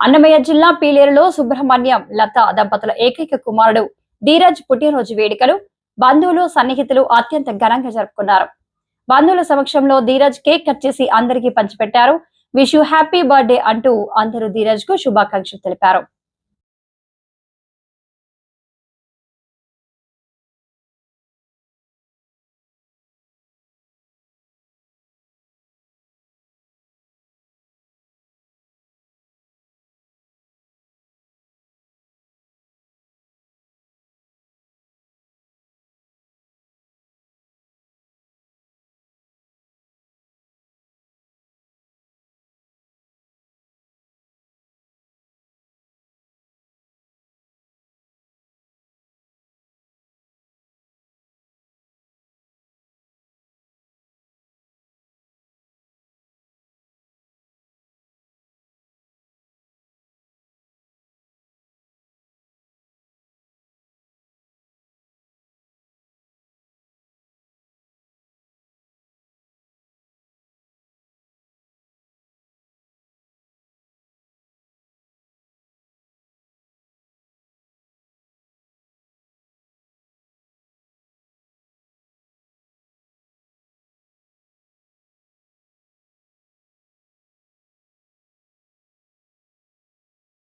అన్నమయ్య జిల్లా పీలేరులో సుబ్రహ్మణ్యం లత దంపతుల ఏకైక కుమారుడు ధీరజ్ పుట్టినరోజు వేడుకలు బంధువులు సన్నిహితులు అత్యంత ఘనంగా జరుపుకున్నారు. బంధువుల సమక్షంలో ధీరజ్ కేక్ కట్ చేసి అందరికీ పంచిపెట్టారు. విష్ యూ హ్యాపీ బర్త్డే అంటూ అందరూ ధీరజ్కు శుభాకాంక్షలు తెలిపారు.